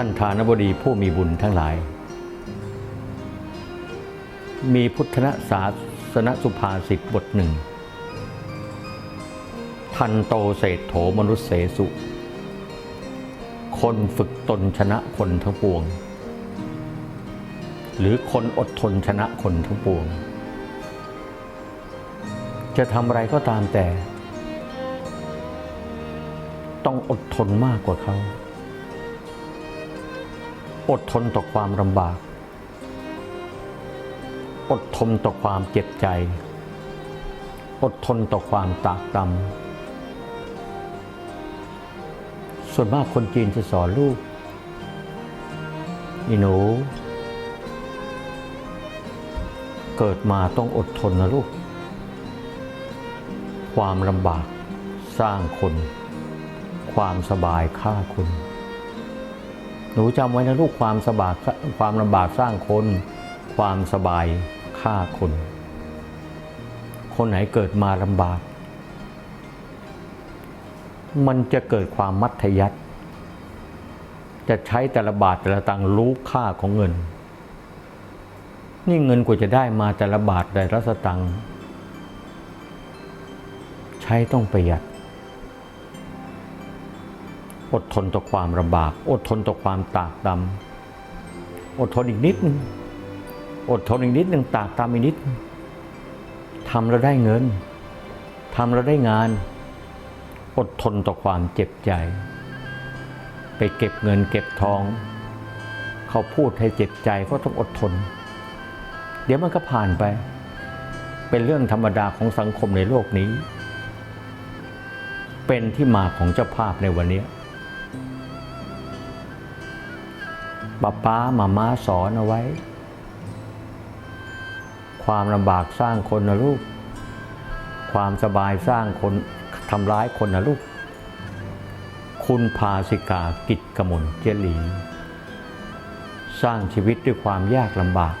ท่านฐานบดีผู้มีบุญทั้งหลาย มีพุทธศาสนสุภาษิตบทหนึ่ง ทันโตเศษโถมนุษเสสุ คนฝึกตนชนะคนทั้งปวง หรือคนอดทนชนะคนทั้งปวง จะทำอะไรก็ตามแต่ ต้องอดทนมากกว่าเขา อดทนต่อความลำบาก อดทนต่อความเจ็บใจ อดทนต่อความตากตำส่วนมากคนจีนจะสอนลูกอีหนู เกิดมาต้องอดทนนะลูก ความลำบากสร้างคน ความสบายฆ่าคนห นูจำไว้นะลูกความสบายความลำบากสร้างคน ความสบายฆ่าคน คนไหนเกิดมาลำบาก มันจะเกิดความมัธยัติ จะใช้แต่ละบาทแต่ละตังรู้ค่าของเงิน นี่เงินกว่าจะได้มาแต่ละบาทแต่ละสตังใช้ต้องประหยัด อดทนต่อความลำบาก อดทนต่อความตากตำอดทนอีกนิดนึงอดทนอีกนิดหนึ่งตากตำอีกนิดทำแล้วได้เงินทำแล้วได้งาน อดทนต่อความเจ็บใจ ไปเก็บเงินเก็บทอง เขาพูดให้เจ็บใจก็ต้องอดทน เดี๋ยวมันก็ผ่านไป เป็นเรื่องธรรมดาของสังคมในโลกนี้ เป็นที่มาของเจ้าภาพในวันนี้ ป้าป้ามาม่าสอนเอาไว้ ความลำบากสร้างคนนะลูก ความสบายสร้างคนทำร้ายคนนะลูก คุณพาสิกากิจกมลเจลี สร้างชีวิตด้วยความยากลำบาก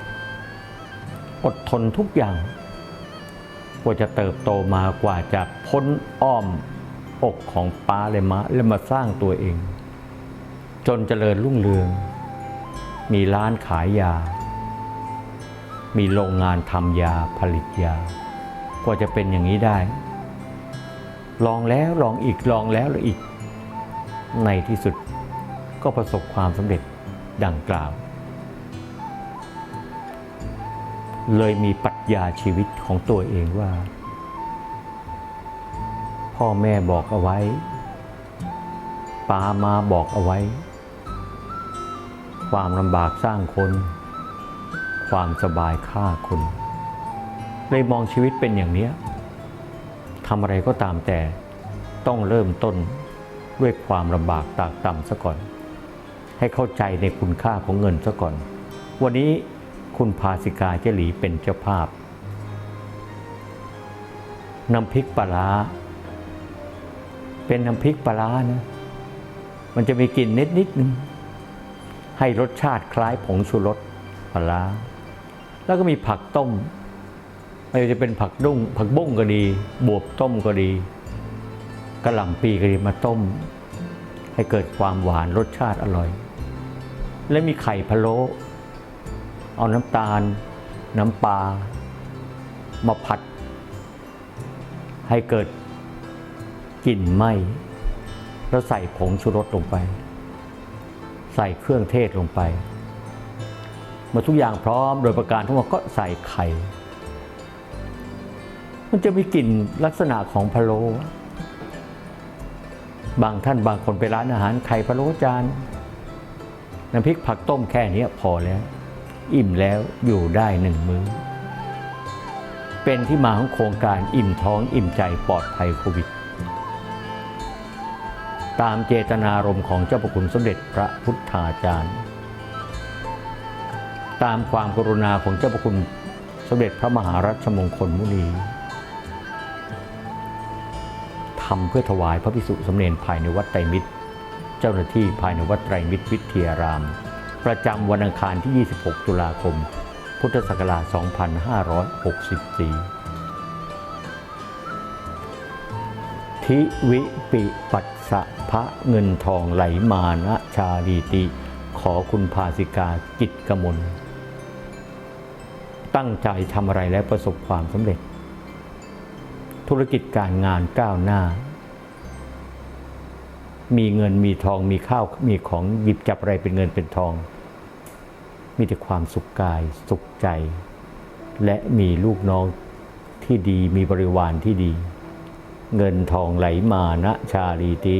อดทนทุกอย่าง กว่าจะเติบโตมากว่าจะพ้นอ้อม อกของป้าเลยมะแล้วมาสร้างตัวเอง จนเจริญรุ่งเรือง มีร้านขายยา มีโรงงานทำยาผลิตยากว่าจะเป็นอย่างนี้ได้ ลองแล้วลองอีกลองแล้วลอีก ในที่สุดก็ประสบความสำเร็จดังกล่าว เลยมีปรัชญาชีวิตของตัวเองว่า พ่อแม่บอกเอาไว้ปามาบอกเอาไว้ ความลำบากสร้างคน ความสบายฆ่าคนเลยมองชีวิตเป็นอย่างนี้ทำอะไรก็ตามแต่ต้องเริ่มต้นด้วยความลำบากตากต่ำซะก่อน ให้เข้าใจในคุณค่าของเงินซะก่อน วันนี้คุณพาสิกาเจหลีเป็นเจ้าภาพน้ำพริกปลาร้า เป็นน้ำพริกปลานะมันจะมีกลิ่นนิดนิดนึงให้รสชาติคล้ายผงชูรสปลาร้าแล้วก็มีผักต้มไม่ว่าจะเป็นผักดุ้งผักบุ้งก็ดี บวบต้มก็ดีกระหล่ำปีก็ดีมาต้ม ให้เกิดความหวานรสชาติอร่อย และมีไข่พะโล้เอาน้ำตาล น้ำปลามาผัด ให้เกิด กลิ่นไหม้แล้วใส่ผงชูรสลงไป ใส่เครื่องเทศลงไปเมื่อทุกอย่างพร้อมโดยประการทั้งหมดก็ใส่ไข่ มันจะมีกลิ่นลักษณะของพะโล้บางท่านบางคนไปร้านอาหารไข่พะโล้จานน้ำพริกผักต้มแค่นี้พอแล้ว อิ่มแล้วอยู่ได้หนึ่งมื้อ เป็นที่มาของโครงการอิ่มท้องอิ่มใจปลอดภัยโควิด ตามเจตนารมณ์ของเจ้าพระคุณสมเด็จพระพุทธาจารย์ ตามความกรุณาของเจ้าพระคุณสมเด็จพระมหารัชมงคลมุนีทำเพื่อถวายพระพิสุสมเนนภายในวัดไตรมิตร เจ้าหน้าที่ภายในวัดไตรมิตรวิทยาราม ประจำวันอังคารที่ 26 ตุลาคม พุทธศักราช 2564 ทิวิปิปัสสะพระเงินทองไหลมานะชาดีติ ขอคุณภาสิกาจิตกมลตั้งใจทำอะไรแล้วประสบความสำเร็จ ธุรกิจการงานก้าวหน้า มีเงินมีทองมีข้าวมีของหยิบจับอะไรเป็นเงินเป็นทอง มีแต่ความสุขกายสุขใจ และมีลูกน้องที่ดีมีบริวารที่ดี เงินทองไหลมานะชาลีตี